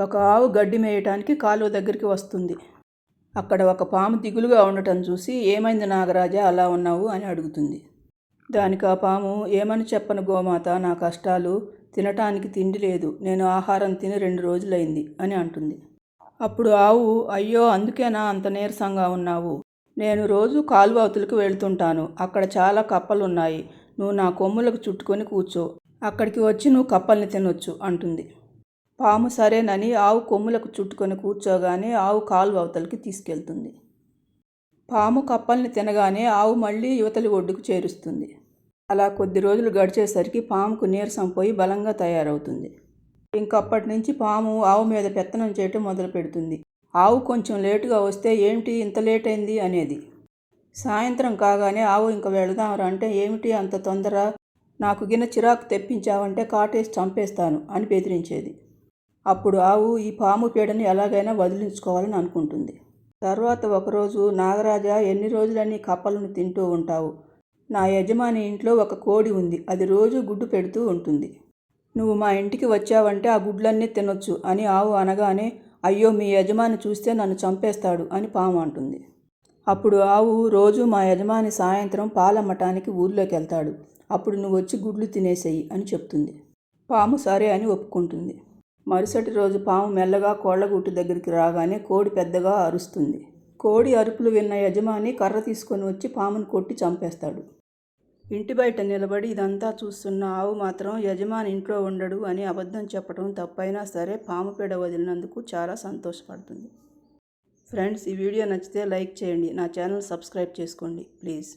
ఒక ఆవు గడ్డి మేయటానికి కాలువ దగ్గరికి వస్తుంది. అక్కడ ఒక పాము దిగులుగా ఉండటం చూసి ఏమైంది నాగరాజా అలా ఉన్నావు? అని అడుగుతుంది. దానికి ఆ పాము ఏమని చెప్పను గోమాత నా కష్టాలు తినటానికి తిండి లేదు నేను ఆహారం తిని రెండు రోజులైంది అని అంటుంది. అప్పుడు ఆవు అయ్యో అందుకేనా అంత నీరసంగా ఉన్నావు? నేను రోజు కాలువ అవతలకు వెళ్తుంటాను. అక్కడ చాలా కప్పలు ఉన్నాయి నువ్వు నా కొమ్ములకు చుట్టుకొని కూర్చో. అక్కడికి వచ్చి నువ్వు కప్పల్ని తినొచ్చు అంటుంది. పాము సరేనని ఆవు కొమ్ములకు చుట్టుకొని కూర్చోగానే ఆవు కాలువ అవతలకి తీసుకెళ్తుంది. పాము కప్పల్ని తినగానే ఆవు మళ్ళీ యువతలి ఒడ్డుకు చేరుస్తుంది. అలా కొద్ది రోజులు గడిచేసరికి పాముకు నీరసం పోయి బలంగా తయారవుతుంది. ఇంకప్పటి నుంచి పాము ఆవు మీద పెత్తనం చేయటం మొదలు పెడుతుంది ఆవు కొంచెం లేటుగా వస్తే ఏంటి ఇంత లేట్ అయింది అనేది. సాయంత్రం కాగానే ఆవు ఇంక వెళదామరా అంటే ఏమిటి అంత తొందర? నాకు గిన్నె చిరాకు తెప్పించావంటే కాటేసి చంపేస్తాను అని బెదిరించేది. అప్పుడు ఆవు ఈ పాము పీడని ఎలాగైనా వదిలించుకోవాలని అనుకుంటుంది. తర్వాత ఒకరోజు నాగరాజా ఎన్ని రోజులని కప్పలను తింటూ ఉంటావు? నా యజమాని ఇంట్లో ఒక కోడి ఉంది అది రోజు గుడ్డు పెడుతూ ఉంటుంది. నువ్వు మా ఇంటికి వచ్చావంటే ఆ గుడ్లన్నీ తినొచ్చు అని ఆవు అనగానే అయ్యో మీ యజమాని చూస్తే నన్ను చంపేస్తాడు అని పాము అంటుంది. అప్పుడు ఆవు రోజు మా యజమాని సాయంత్రం పాలమ్మటానికి ఊర్లోకి వెళ్తాడు. అప్పుడు నువ్వు వచ్చి గుడ్లు తినేసేయి అని చెప్తుంది. పాము సరే అని ఒప్పుకుంటుంది. మరుసటి రోజు పాము మెల్లగా కోళ్ళగూటు దగ్గరికి రాగానే కోడి పెద్దగా అరుస్తుంది. కోడి అరుపులు విన్న యజమాని కర్ర తీసుకొని వచ్చి పామును కొట్టి చంపేస్తాడు. ఇంటి బయట నిలబడి ఇదంతా చూస్తున్న ఆవు మాత్రం యజమాని ఇంట్లో ఉండడు అని అబద్ధం చెప్పడం తప్పైనా సరే పాము పేడ వదిలినందుకు చాలా సంతోషపడుతుంది. ఫ్రెండ్స్ ఈ వీడియో నచ్చితే లైక్ చేయండి. నా ఛానల్ సబ్స్క్రైబ్ చేసుకోండి. ప్లీజ్.